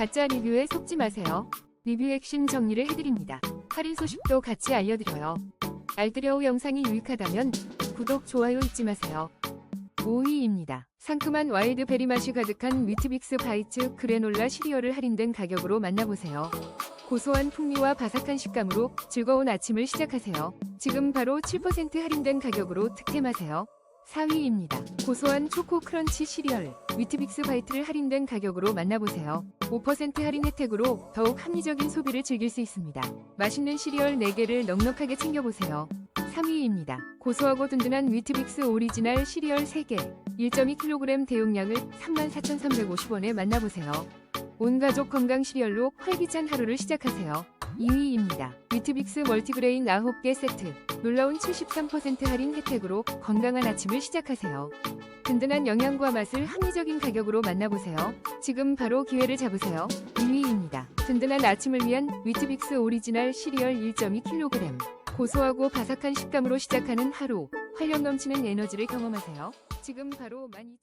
가짜 리뷰에 속지 마세요. 리뷰 핵심 정리를 해드립니다. 할인 소식도 같이 알려드려요. 알뜰여우 영상이 유익하다면 구독, 좋아요 잊지 마세요. 5위입니다. 상큼한 와일드 베리 맛이 가득한 위트빅스 바이츠 그래놀라 시리얼을 할인된 가격으로 만나보세요. 고소한 풍미와 바삭한 식감으로 즐거운 아침을 시작하세요. 지금 바로 7% 할인된 가격으로 득템하세요. 4위입니다. 고소한 초코 크런치 시리얼 위트빅스 바이트를 할인된 가격으로 만나보세요. 5% 할인 혜택으로 더욱 합리적인 소비를 즐길 수 있습니다. 맛있는 시리얼 4개를 넉넉하게 챙겨보세요. 3위입니다. 고소하고 든든한 위트빅스 오리지널 시리얼 3개 1.2kg 대용량을 34,350원에 만나보세요. 온 가족 건강 시리얼로 활기찬 하루를 시작하세요. 2위입니다. 위트빅스 멀티그레인 9개 세트 놀라운 73% 할인 혜택으로 건강한 아침을 시작하세요. 든든한 영양과 맛을 합리적인 가격으로 만나보세요. 지금 바로 기회를 잡으세요. 2위입니다. 든든한 아침을 위한 위트빅스 오리지널 시리얼 1.2kg 고소하고 바삭한 식감으로 시작하는 하루 활력 넘치는 에너지를 경험하세요. 지금 바로 12,000